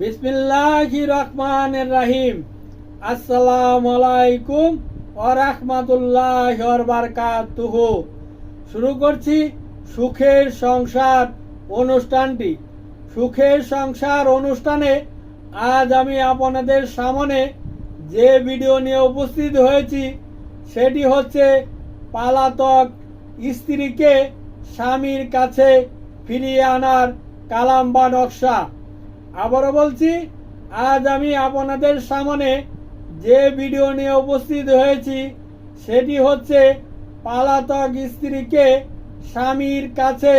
বিসমিল্লাহ রহমান রাহিম। আসসালাম আলাইকুম ও রহমাতুল্লাহ বারকাতুহ। শুরু করছি সুখের সংসার অনুষ্ঠানটি। সুখের সংসার অনুষ্ঠানে আজ আমি আপনাদের সামনে যে ভিডিও নিয়ে উপস্থিত হয়েছি, সেটি হচ্ছে পালাতক স্ত্রীকে স্বামীর কাছে ফিরিয়ে আনার কালাম বা নকশা। আবারও বলছি, আজ আমি আপনাদের সামনে যে ভিডিও নিয়ে উপস্থিত হয়েছি, সেটি হচ্ছে পালাতক স্ত্রীকে স্বামীর কাছে,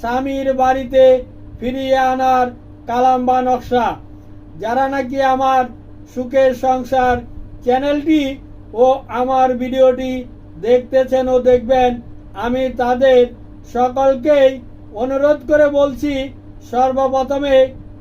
স্বামীর বাড়িতে ফিরিয়ে আনার কালাম বা নকশা। যারা নাকি আমার সুখের সংসার চ্যানেলটি ও আমার ভিডিওটি দেখতেছেন ও দেখবেন, আমি তাদের সকলকেই অনুরোধ করে বলছি, সর্বপ্রথমে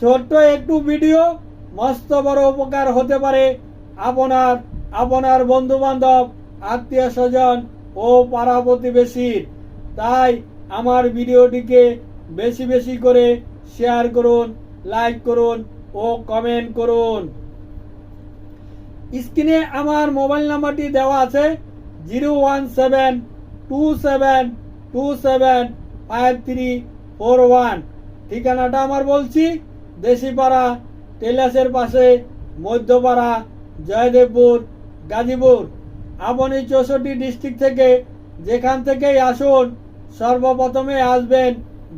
ছোট্ট একটু ভিডিও, মস্ত বড় উপকার হতে পারে। আপনার আপনার বন্ধু বান্ধব আত্মীয় স্বজন ও পাড়া প্রতিবেশীর। তাই আমার ভিডিওটিকে বেশি বেশি করে শেয়ার করুন লাইক করুন ও কমেন্ট করুন। স্ক্রিনে আমার মোবাইল নাম্বারটি দেওয়া আছে zero one seven two seven two seven five three four one. ঠিকানাটা আমার বলছি দেশিপাড়া টেলাসের পাশে মধ্যপাড়া, জয়দেবপুর, গাজীপুর। আপনি চৌষট্টি ডিস্ট্রিক্ট থেকে যেখান থেকেই আসুন, সর্বপ্রথমে আসবেন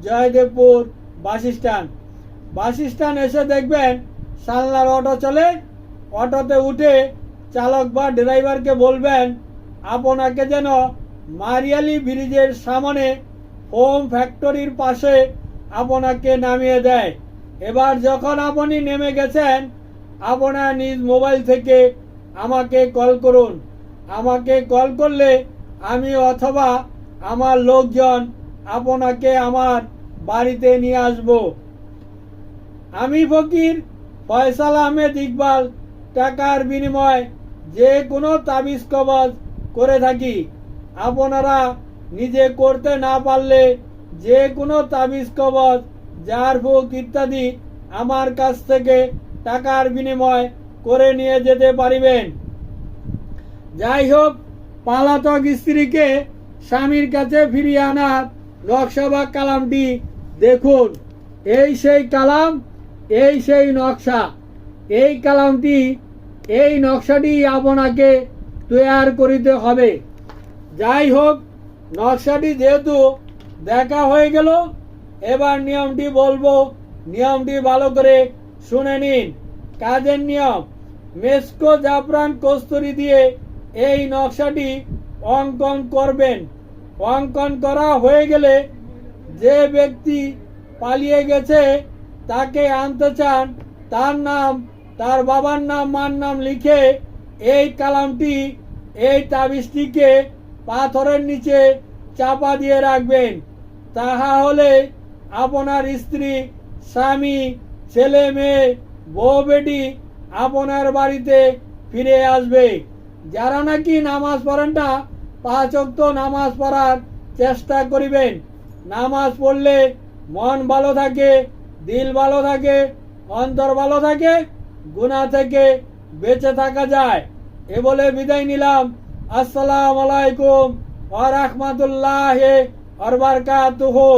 Joydebpur bus stand. Bus stand এসে দেখবেন সালনার অটো চলে, অটোতে উঠে চালক বা ড্রাইভারকে বলবেন, আপনাকে যেন মারিয়ালি ব্রিজের সামনে হোম ফ্যাক্টরির পাশে আপনাকে নামিয়ে দেয়। এবার যখন আপনি নেমে গেছেন, আপনার নিজ মোবাইল থেকে আমাকে কল করুন। আমাকে কল করলে আমি অথবা আমার লোকজন আপনাকে আমার বাড়িতে নিয়ে আসব। আমি ফকির ফয়সাল আহমেদ ইকবাল, টাকার বিনিময় যে কোনো তাবিজ কবজ করে থাকি। আপনারা নিজে করতে না পারলে যে কোনো তাবিজ কবজ জার ফুক ইত্যাদি আমার কাছ থেকে টাকার বিনিময় করে নিয়ে যেতে পারিবেন। যাই হোক, পালাতক স্ত্রীকে স্বামীর কাছে ফিরিয়ে আনার নকশা বা কালামটি দেখুন। এই সেই কালাম, এই সেই নকশা। এই কালামটি, এই নকশাটি আপনাকে তৈয়ার করিতে হবে। যাই হোক, নকশাটি যেহেতু দেখা হয়ে গেল এবার নিয়মটি বলব। নিয়মটি ভালো করে শুনে নিন। কাজের নিয়ম, মেস্কো জাফরান কস্তুরি দিয়ে এই নকশাটি অঙ্কন করবেন। অঙ্কন করা হয়ে গেলে যে ব্যক্তি পালিয়ে গেছে, তাকে আনতে চান, তার নাম, তার বাবার নাম, মার নাম লিখে এই কালামটি, এই তাবিজটিকে পাথরের নিচে চাপা দিয়ে রাখবেন। তাহা হলে আপনার স্ত্রী, স্বামী, ছেলে, মেয়ে, বউ, বেটি আপনার বাড়িতে ফিরে আসবে। যারা নাকি নামাজ পড়েন না, পাঁচ অক্ত নামাজ পড়ার চেষ্টা করিবেন। নামাজ পড়লে মন ভালো থাকে, দিল ভালো থাকে, অন্তর ভালো থাকে গুণা থেকে বেঁচে থাকা যায়। এ বলে বিদায় নিলাম। আসসালামু আলাইকুম ওয়া রাহমাতুল্লাহি ওয়া বারাকাতুহু।